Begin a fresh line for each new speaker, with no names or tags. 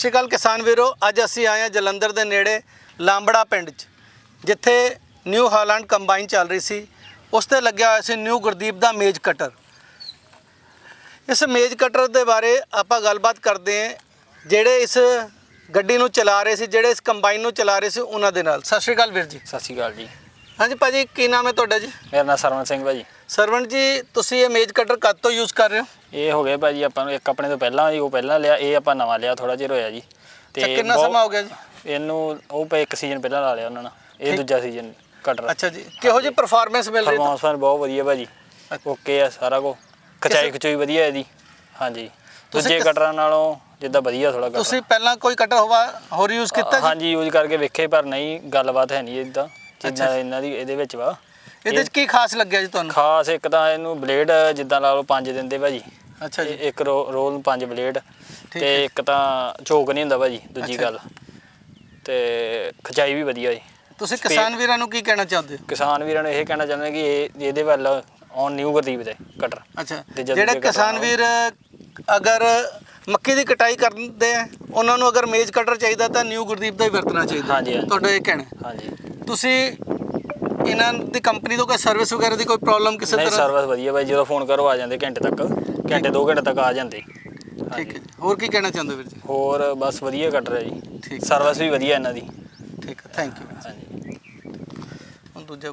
ਸਤਿ ਸ਼੍ਰੀ ਅਕਾਲ ਕਿਸਾਨ ਵੀਰੋ। ਅੱਜ ਅਸੀਂ ਆਏ ਹਾਂ ਜਲੰਧਰ ਦੇ ਨੇੜੇ ਲਾਂਬੜਾ ਪਿੰਡ 'ਚ ਜਿੱਥੇ ਨਿਊ ਹਾਲੈਂਡ ਕੰਬਾਈਨ ਚੱਲ ਰਹੀ ਸੀ। ਉਸ ਤੇ ਲੱਗਿਆ ਹੋਇਆ ਸੀ ਨਿਊ ਗੁਰਦੀਪ ਦਾ ਮੇਜ ਕਟਰ। ਇਸ ਮੇਜ ਕਟਰ ਦੇ ਬਾਰੇ ਆਪਾਂ ਗੱਲਬਾਤ ਕਰਦੇ ਹਾਂ ਜਿਹੜੇ ਇਸ ਗੱਡੀ ਨੂੰ ਚਲਾ ਰਹੇ ਸੀ ਜਿਹੜੇ ਇਸ ਕੰਬਾਈਨ ਨੂੰ ਚਲਾ ਰਹੇ ਸੀ ਉਹਨਾਂ ਦੇ ਨਾਲ। ਸਤਿ ਸ਼੍ਰੀ ਅਕਾਲ ਵੀਰ ਜੀ।
ਸਤਿ ਸ਼੍ਰੀ ਅਕਾਲ ਜੀ।
ਹਾਂਜੀ ਭਾਜੀ ਕੀ ਨਾਮ ਹੈ ਤੁਹਾਡਾ ਜੀ?
ਮੇਰਾ ਨਾਮ ਸਰਵਨ ਸਿੰਘ ਭਾਜੀ
ਸਰਵਣ ਜੀ ਤੁਸੀਂ ਇਹ ਮੇਜ ਕਟਰ ਕਦ ਤੋਂ ਯੂਜ਼ ਕਰ ਰਹੇ ਹੋ?
ਇਹ ਹੋ ਗਿਆ ਭਾਜੀ ਆਪਾਂ ਨੂੰ ਇੱਕ ਆਪਣੇ ਤੋਂ ਪਹਿਲਾਂ ਜੀ ਉਹ ਪਹਿਲਾਂ ਲਿਆ ਇਹ ਆਪਾਂ ਨਵਾਂ ਲਿਆ ਥੋੜਾ ਚਿਰ ਹੋਇਆ ਜੀ।
ਅੱਛਾ, ਕਿੰਨਾ
ਬਹੁਤ-
ਸਮਾਂ ਹੋ ਗਿਆ ਜੀ।
ਇਹਨੂੰ ਉਹ ਪਏ ਇੱਕ ਸੀਜ਼ਨ ਪਹਿਲਾਂ ਲਾ ਲਿਆ ਉਹਨਾਂ ਨੇ ਇਹ ਦੂਜਾ ਸੀਜ਼ਨ ਕਟਰ
ਅੱਛਾ ਜੀ ਕਿਹੋ ਜੀ ਪਰਫਾਰਮੈਂਸ ਮਿਲ ਰਹੀ ਹੈ
ਪਰਫਾਰਮੈਂਸ ਬਹੁਤ ਵਧੀਆ ਭਾਜੀ। ਓਕੇ ਆ ਸਾਰਾ ਕੁਝ ਖਚਾਈ ਖਚੋਈ ਵਧੀਆ ਇਹਦੀ। ਹਾਂਜੀ।
ਤੁਸੀਂ
ਦੂਜੇ
ਕਿਸ-
ਕਟਰਾਂ ਨਾਲੋਂ ਜਿੱਦਾਂ ਵਧੀਆ ਥੋੜਾ
ਤੁਸੀਂ ਪਹਿਲਾਂ ਕੋਈ ਕਟਰ ਹੋਵਾ ਹੋਰ ਯੂਜ਼ ਕੀਤਾ ਜੀ?
ਹਾਂਜੀ ਯੂਜ਼ ਕਰਕੇ ਵੇਖੇ ਪਰ ਨਹੀਂ ਗੱਲਬਾਤ ਹੈ ਨਹੀਂ ਇਦਾਂ ਜਿੱਦਾਂ ਇਹਨਾਂ ਦੀ ਇਹਦੇ ਵਿੱਚ ਵਾ।
ਇਹਦੇ 'ਚ ਕੀ ਖਾਸ ਲੱਗਿਆ ਜੀ ਤੁਹਾਨੂੰ?
ਖਾਸ ਇੱਕ ਤਾਂ ਇਹਨੂੰ ਬਲੇਡ ਜਿੱਦਾਂ ਲਾ ਲਓ ਪੰਜ ਦਿੰਦੇ ਭਾਜੀ।
ਅੱਛਾ ਜੀ।
ਇੱਕ ਰੋਲ ਪੰਜ ਬਲੇਡ ਤੇ। ਇੱਕ ਤਾਂ ਝੋਕ ਨਹੀਂ ਹੁੰਦਾ ਭਾਜੀ ਦੂਜੀ। ਗੱਲ। ਤੇ ਖਚਾਈ ਵੀ ਵਧੀਆ ਜੀ।
ਤੁਸੀਂ ਕਿਸਾਨ ਵੀਰਾਂ ਨੂੰ ਕੀ ਕਹਿਣਾ ਚਾਹੁੰਦੇ ਹੋ?
ਕਿਸਾਨ ਵੀਰਾਂ ਨੂੰ ਇਹ ਕਹਿਣਾ ਚਾਹੁੰਦੇ ਕਿ ਇਹ ਇਹਦੇ ਵੱਲ ਔਨ ਨਿਊ ਗੁਰਦੀਪ ਦੇ ਕਟਰ
ਅੱਛਾ। ਜਿਹੜੇ ਕਿਸਾਨ ਵੀਰ ਅਗਰ ਮੱਕੀ ਦੀ ਕਟਾਈ ਕਰਦੇ ਆ ਉਹਨਾਂ ਨੂੰ ਅਗਰ ਮੇਜ ਕਟਰ ਚਾਹੀਦਾ ਤਾਂ ਨਿਊ ਗੁਰਦੀਪ ਦਾ ਹੀ ਵਰਤਣਾ ਚਾਹੀਦਾ। ਤੁਹਾਡਾ ਇਹ ਕਹਿਣਾ।
ਹਾਂਜੀ।
ਤੁਸੀਂ ਇਹਨਾਂ ਦੀ ਕੰਪਨੀ ਤੋਂ ਕੋਈ ਸਰਵਿਸ ਵਗੈਰਾ ਦੀ ਕੋਈ ਪ੍ਰੋਬਲਮ ਕਿਸੇ
ਨਹੀਂ
ਤਰ੍ਹਾਂ
ਸਰਵਿਸ ਵਧੀਆ ਭਾਈ ਜਦੋਂ ਫੋਨ ਕਰੋ ਆ ਜਾਂਦੇ ਘੰਟੇ ਤੱਕ। ਘੰਟੇ 2 ਘੰਟੇ ਤੱਕ ਆ ਜਾਂਦੇ।
ਠੀਕ ਹੈ ਜੀ। ਹੋਰ ਕੀ ਕਹਿਣਾ ਚਾਹੁੰਦੇ ਹੋ ਵੀਰ ਜੀ?
ਹੋਰ ਬਸ ਵਧੀਆ ਕਟਰ ਹੈ
ਠੀਕ।
ਜੀ। ਸਰਵਿਸ ਵੀ ਵਧੀਆ ਇਹਨਾਂ ਦੀ।
ਠੀਕ ਹੈ ਥੈਂਕ ਯੂ
ਹਾਂਜੀ।
ਹੁਣ ਦੂਜਾ